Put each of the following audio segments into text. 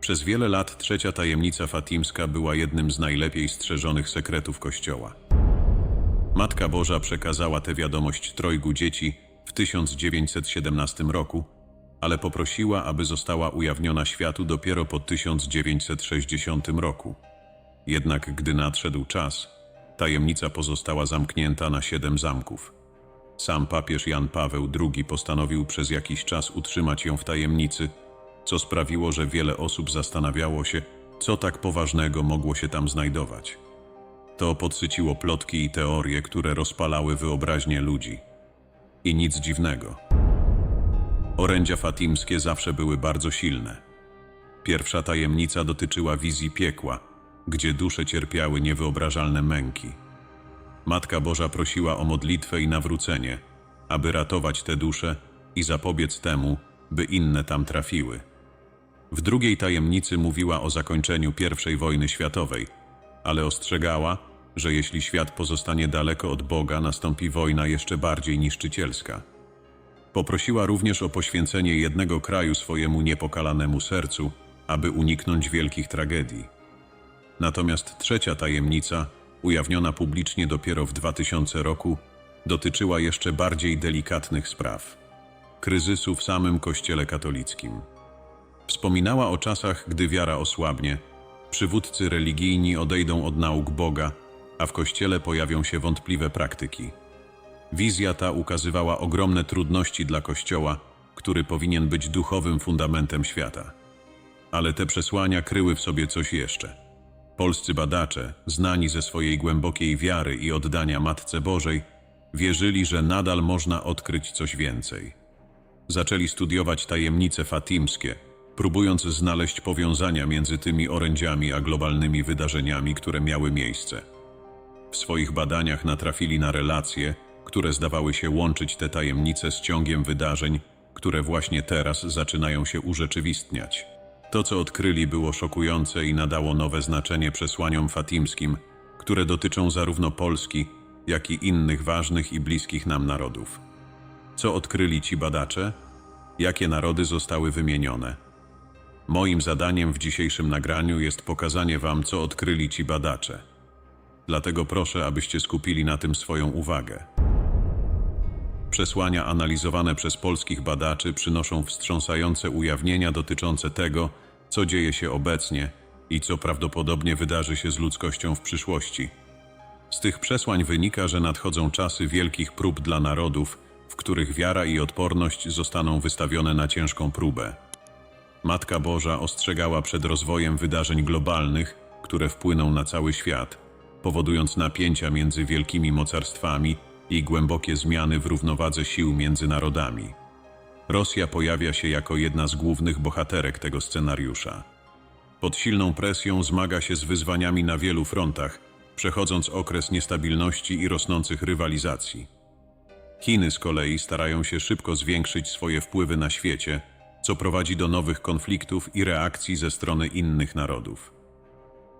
Przez wiele lat trzecia tajemnica fatimska była jednym z najlepiej strzeżonych sekretów Kościoła. Matka Boża przekazała tę wiadomość trojgu dzieci w 1917 roku, ale poprosiła, aby została ujawniona światu dopiero po 1960 roku. Jednak gdy nadszedł czas, tajemnica pozostała zamknięta na siedem zamków. Sam papież Jan Paweł II postanowił przez jakiś czas utrzymać ją w tajemnicy, co sprawiło, że wiele osób zastanawiało się, co tak poważnego mogło się tam znajdować. To podsyciło plotki i teorie, które rozpalały wyobraźnię ludzi. I nic dziwnego. Orędzia fatimskie zawsze były bardzo silne. Pierwsza tajemnica dotyczyła wizji piekła, gdzie dusze cierpiały niewyobrażalne męki. Matka Boża prosiła o modlitwę i nawrócenie, aby ratować te dusze i zapobiec temu, by inne tam trafiły. W drugiej tajemnicy mówiła o zakończeniu I wojny światowej, ale ostrzegała, że jeśli świat pozostanie daleko od Boga, nastąpi wojna jeszcze bardziej niszczycielska. Poprosiła również o poświęcenie jednego kraju swojemu niepokalanemu sercu, aby uniknąć wielkich tragedii. Natomiast trzecia tajemnica, ujawniona publicznie dopiero w 2000 roku, dotyczyła jeszcze bardziej delikatnych spraw kryzysu w samym Kościele katolickim. Wspominała o czasach, gdy wiara osłabnie, przywódcy religijni odejdą od nauk Boga, a w Kościele pojawią się wątpliwe praktyki. Wizja ta ukazywała ogromne trudności dla Kościoła, który powinien być duchowym fundamentem świata. Ale te przesłania kryły w sobie coś jeszcze. Polscy badacze, znani ze swojej głębokiej wiary i oddania Matce Bożej, wierzyli, że nadal można odkryć coś więcej. Zaczęli studiować tajemnice fatimskie, próbując znaleźć powiązania między tymi orędziami a globalnymi wydarzeniami, które miały miejsce. W swoich badaniach natrafili na relacje, które zdawały się łączyć te tajemnice z ciągiem wydarzeń, które właśnie teraz zaczynają się urzeczywistniać. To, co odkryli, było szokujące i nadało nowe znaczenie przesłaniom fatimskim, które dotyczą zarówno Polski, jak i innych ważnych i bliskich nam narodów. Co odkryli ci badacze? Jakie narody zostały wymienione? Moim zadaniem w dzisiejszym nagraniu jest pokazanie Wam, co odkryli ci badacze. Dlatego proszę, abyście skupili na tym swoją uwagę. Przesłania analizowane przez polskich badaczy przynoszą wstrząsające ujawnienia dotyczące tego, co dzieje się obecnie i co prawdopodobnie wydarzy się z ludzkością w przyszłości. Z tych przesłań wynika, że nadchodzą czasy wielkich prób dla narodów, w których wiara i odporność zostaną wystawione na ciężką próbę. Matka Boża ostrzegała przed rozwojem wydarzeń globalnych, które wpłyną na cały świat, powodując napięcia między wielkimi mocarstwami i głębokie zmiany w równowadze sił między narodami. Rosja pojawia się jako jedna z głównych bohaterek tego scenariusza. Pod silną presją zmaga się z wyzwaniami na wielu frontach, przechodząc okres niestabilności i rosnących rywalizacji. Chiny z kolei starają się szybko zwiększyć swoje wpływy na świecie, co prowadzi do nowych konfliktów i reakcji ze strony innych narodów.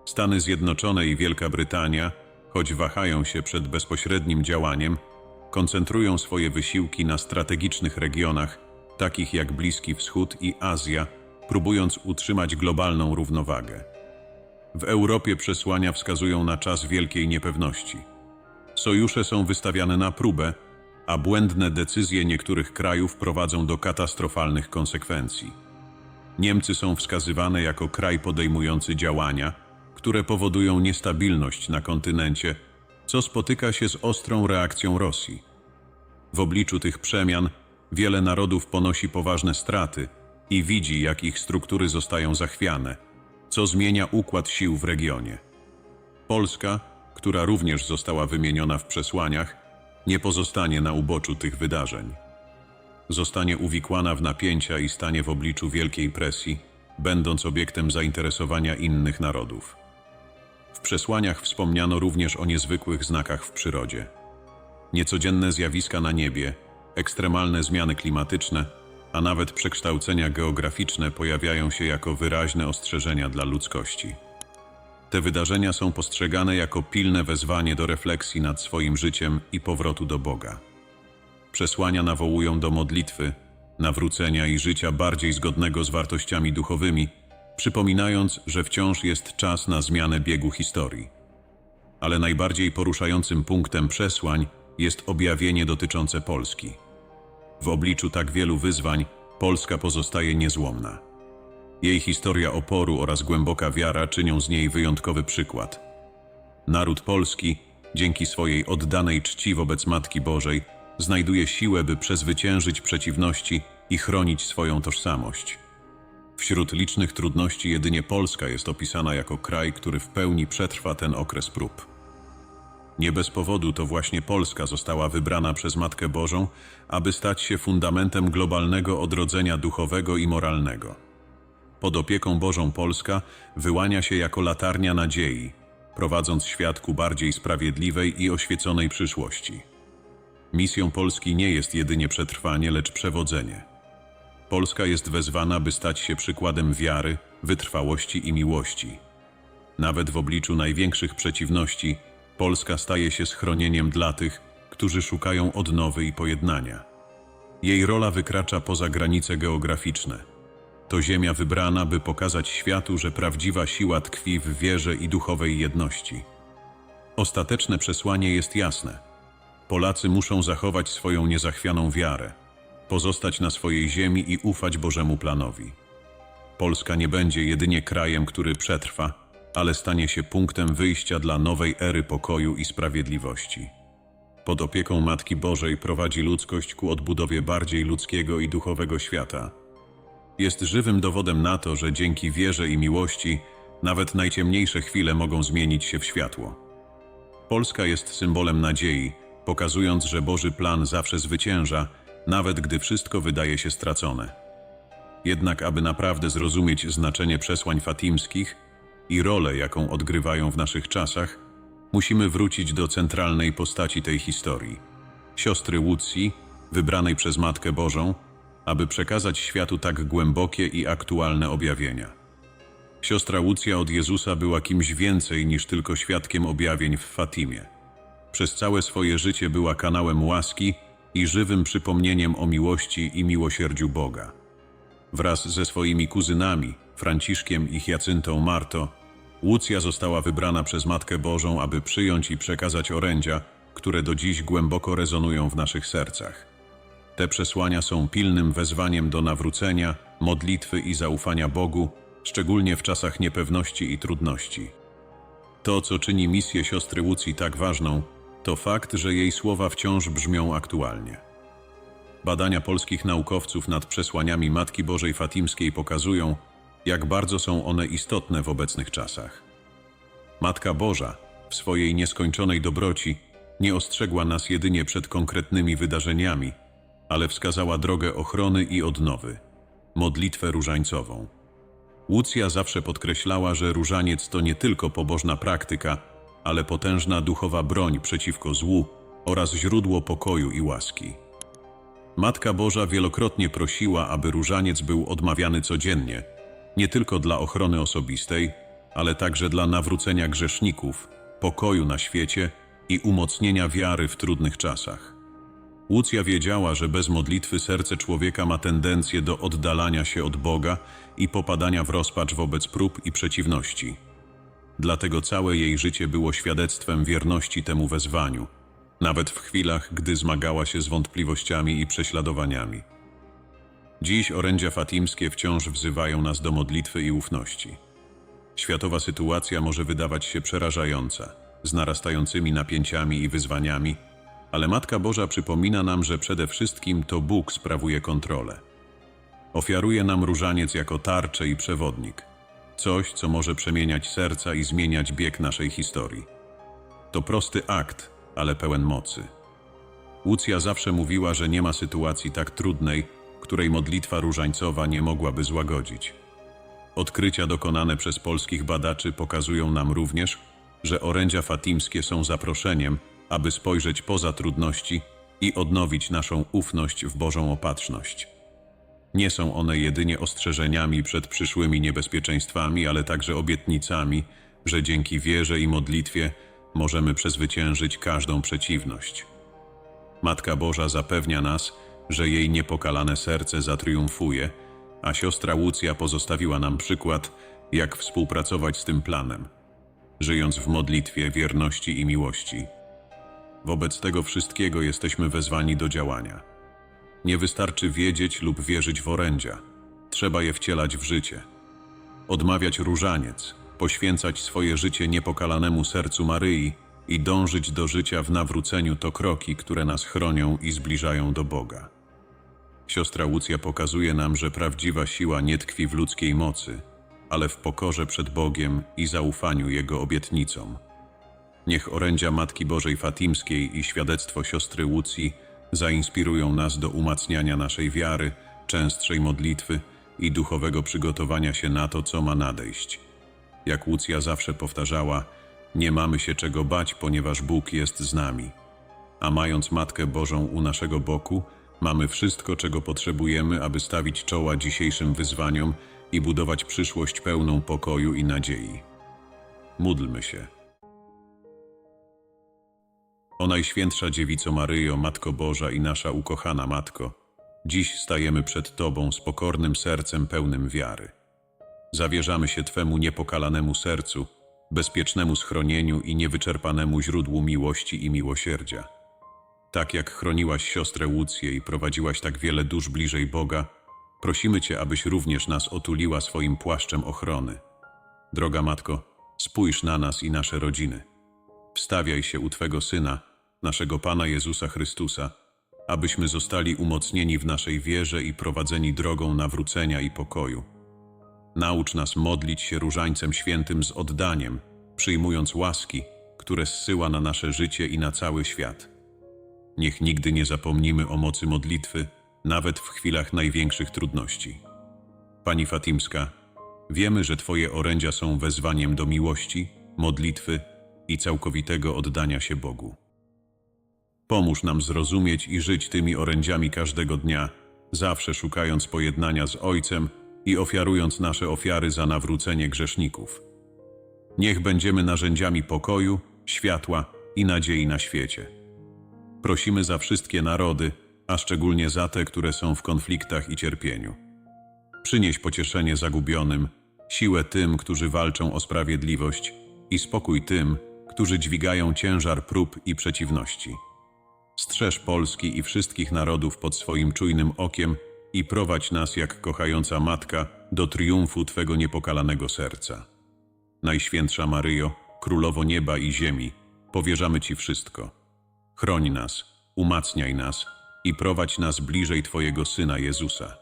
Stany Zjednoczone i Wielka Brytania, choć wahają się przed bezpośrednim działaniem, koncentrują swoje wysiłki na strategicznych regionach, takich jak Bliski Wschód i Azja, próbując utrzymać globalną równowagę. W Europie przesłania wskazują na czas wielkiej niepewności. Sojusze są wystawiane na próbę, a błędne decyzje niektórych krajów prowadzą do katastrofalnych konsekwencji. Niemcy są wskazywane jako kraj podejmujący działania, które powodują niestabilność na kontynencie, co spotyka się z ostrą reakcją Rosji. W obliczu tych przemian wiele narodów ponosi poważne straty i widzi, jak ich struktury zostają zachwiane, co zmienia układ sił w regionie. Polska, która również została wymieniona w przesłaniach, nie pozostanie na uboczu tych wydarzeń. Zostanie uwikłana w napięcia i stanie w obliczu wielkiej presji, będąc obiektem zainteresowania innych narodów. W przesłaniach wspomniano również o niezwykłych znakach w przyrodzie. Niecodzienne zjawiska na niebie, ekstremalne zmiany klimatyczne, a nawet przekształcenia geograficzne pojawiają się jako wyraźne ostrzeżenia dla ludzkości. Te wydarzenia są postrzegane jako pilne wezwanie do refleksji nad swoim życiem i powrotu do Boga. Przesłania nawołują do modlitwy, nawrócenia i życia bardziej zgodnego z wartościami duchowymi, przypominając, że wciąż jest czas na zmianę biegu historii. Ale najbardziej poruszającym punktem przesłań jest objawienie dotyczące Polski. W obliczu tak wielu wyzwań Polska pozostaje niezłomna. Jej historia oporu oraz głęboka wiara czynią z niej wyjątkowy przykład. Naród polski, dzięki swojej oddanej czci wobec Matki Bożej, znajduje siłę, by przezwyciężyć przeciwności i chronić swoją tożsamość. Wśród licznych trudności jedynie Polska jest opisana jako kraj, który w pełni przetrwa ten okres prób. Nie bez powodu to właśnie Polska została wybrana przez Matkę Bożą, aby stać się fundamentem globalnego odrodzenia duchowego i moralnego. Pod opieką Bożą Polska wyłania się jako latarnia nadziei, prowadząc świat ku bardziej sprawiedliwej i oświeconej przyszłości. Misją Polski nie jest jedynie przetrwanie, lecz przewodzenie. Polska jest wezwana, by stać się przykładem wiary, wytrwałości i miłości. Nawet w obliczu największych przeciwności, Polska staje się schronieniem dla tych, którzy szukają odnowy i pojednania. Jej rola wykracza poza granice geograficzne. To ziemia wybrana, by pokazać światu, że prawdziwa siła tkwi w wierze i duchowej jedności. Ostateczne przesłanie jest jasne. Polacy muszą zachować swoją niezachwianą wiarę, pozostać na swojej ziemi i ufać Bożemu planowi. Polska nie będzie jedynie krajem, który przetrwa, ale stanie się punktem wyjścia dla nowej ery pokoju i sprawiedliwości. Pod opieką Matki Bożej prowadzi ludzkość ku odbudowie bardziej ludzkiego i duchowego świata. Jest żywym dowodem na to, że dzięki wierze i miłości nawet najciemniejsze chwile mogą zmienić się w światło. Polska jest symbolem nadziei, pokazując, że Boży plan zawsze zwycięża, nawet gdy wszystko wydaje się stracone. Jednak, aby naprawdę zrozumieć znaczenie przesłań fatimskich i rolę, jaką odgrywają w naszych czasach, musimy wrócić do centralnej postaci tej historii siostry Łucji, wybranej przez Matkę Bożą, aby przekazać światu tak głębokie i aktualne objawienia. Siostra Łucja od Jezusa była kimś więcej niż tylko świadkiem objawień w Fatimie. Przez całe swoje życie była kanałem łaski i żywym przypomnieniem o miłości i miłosierdziu Boga. Wraz ze swoimi kuzynami, Franciszkiem i Hyacyntą Marto, Łucja została wybrana przez Matkę Bożą, aby przyjąć i przekazać orędzia, które do dziś głęboko rezonują w naszych sercach. Te przesłania są pilnym wezwaniem do nawrócenia, modlitwy i zaufania Bogu, szczególnie w czasach niepewności i trudności. To, co czyni misję siostry Łucji tak ważną, to fakt, że jej słowa wciąż brzmią aktualnie. Badania polskich naukowców nad przesłaniami Matki Bożej Fatimskiej pokazują, jak bardzo są one istotne w obecnych czasach. Matka Boża, w swojej nieskończonej dobroci, nie ostrzegła nas jedynie przed konkretnymi wydarzeniami, ale wskazała drogę ochrony i odnowy modlitwę różańcową. Łucja zawsze podkreślała, że różaniec to nie tylko pobożna praktyka, ale potężna duchowa broń przeciwko złu oraz źródło pokoju i łaski. Matka Boża wielokrotnie prosiła, aby różaniec był odmawiany codziennie, nie tylko dla ochrony osobistej, ale także dla nawrócenia grzeszników, pokoju na świecie i umocnienia wiary w trudnych czasach. Łucja wiedziała, że bez modlitwy serce człowieka ma tendencję do oddalania się od Boga i popadania w rozpacz wobec prób i przeciwności. Dlatego całe jej życie było świadectwem wierności temu wezwaniu, nawet w chwilach, gdy zmagała się z wątpliwościami i prześladowaniami. Dziś orędzia fatimskie wciąż wzywają nas do modlitwy i ufności. Światowa sytuacja może wydawać się przerażająca, z narastającymi napięciami i wyzwaniami, ale Matka Boża przypomina nam, że przede wszystkim to Bóg sprawuje kontrolę. Ofiaruje nam różaniec jako tarczę i przewodnik, coś, co może przemieniać serca i zmieniać bieg naszej historii. To prosty akt, ale pełen mocy. Łucja zawsze mówiła, że nie ma sytuacji tak trudnej, której modlitwa różańcowa nie mogłaby złagodzić. Odkrycia dokonane przez polskich badaczy pokazują nam również, że orędzia fatimskie są zaproszeniem, aby spojrzeć poza trudności i odnowić naszą ufność w Bożą opatrzność. Nie są one jedynie ostrzeżeniami przed przyszłymi niebezpieczeństwami, ale także obietnicami, że dzięki wierze i modlitwie możemy przezwyciężyć każdą przeciwność. Matka Boża zapewnia nas, że jej niepokalane serce zatriumfuje, a siostra Łucja pozostawiła nam przykład, jak współpracować z tym planem, żyjąc w modlitwie, wierności i miłości. Wobec tego wszystkiego jesteśmy wezwani do działania. Nie wystarczy wiedzieć lub wierzyć w orędzia, trzeba je wcielać w życie. Odmawiać różaniec, poświęcać swoje życie niepokalanemu sercu Maryi i dążyć do życia w nawróceniu to kroki, które nas chronią i zbliżają do Boga. Siostra Łucja pokazuje nam, że prawdziwa siła nie tkwi w ludzkiej mocy, ale w pokorze przed Bogiem i zaufaniu Jego obietnicom. Niech orędzia Matki Bożej Fatimskiej i świadectwo siostry Łucji zainspirują nas do umacniania naszej wiary, częstszej modlitwy i duchowego przygotowania się na to, co ma nadejść. Jak Łucja zawsze powtarzała, nie mamy się czego bać, ponieważ Bóg jest z nami. A mając Matkę Bożą u naszego boku, mamy wszystko, czego potrzebujemy, aby stawić czoła dzisiejszym wyzwaniom i budować przyszłość pełną pokoju i nadziei. Módlmy się. O Najświętsza Dziewico Maryjo, Matko Boża i nasza ukochana Matko, dziś stajemy przed Tobą z pokornym sercem pełnym wiary. Zawierzamy się Twemu niepokalanemu sercu, bezpiecznemu schronieniu i niewyczerpanemu źródłu miłości i miłosierdzia. Tak jak chroniłaś siostrę Łucję i prowadziłaś tak wiele dusz bliżej Boga, prosimy Cię, abyś również nas otuliła swoim płaszczem ochrony. Droga Matko, spójrz na nas i nasze rodziny. Wstawiaj się u Twego Syna, naszego Pana Jezusa Chrystusa, abyśmy zostali umocnieni w naszej wierze i prowadzeni drogą nawrócenia i pokoju. Naucz nas modlić się różańcem świętym z oddaniem, przyjmując łaski, które zsyła na nasze życie i na cały świat. Niech nigdy nie zapomnimy o mocy modlitwy, nawet w chwilach największych trudności. Pani Fatimska, wiemy, że Twoje orędzia są wezwaniem do miłości, modlitwy i całkowitego oddania się Bogu. Pomóż nam zrozumieć i żyć tymi orędziami każdego dnia, zawsze szukając pojednania z Ojcem i ofiarując nasze ofiary za nawrócenie grzeszników. Niech będziemy narzędziami pokoju, światła i nadziei na świecie. Prosimy za wszystkie narody, a szczególnie za te, które są w konfliktach i cierpieniu. Przynieś pocieszenie zagubionym, siłę tym, którzy walczą o sprawiedliwość i spokój tym, którzy dźwigają ciężar prób i przeciwności. Strzeż Polski i wszystkich narodów pod swoim czujnym okiem i prowadź nas jak kochająca matka do triumfu Twego niepokalanego serca. Najświętsza Maryjo, Królowo nieba i ziemi, powierzamy Ci wszystko. Chroń nas, umacniaj nas i prowadź nas bliżej Twojego Syna Jezusa.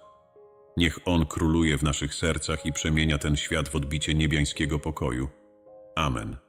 Niech On króluje w naszych sercach i przemienia ten świat w odbicie niebiańskiego pokoju. Amen.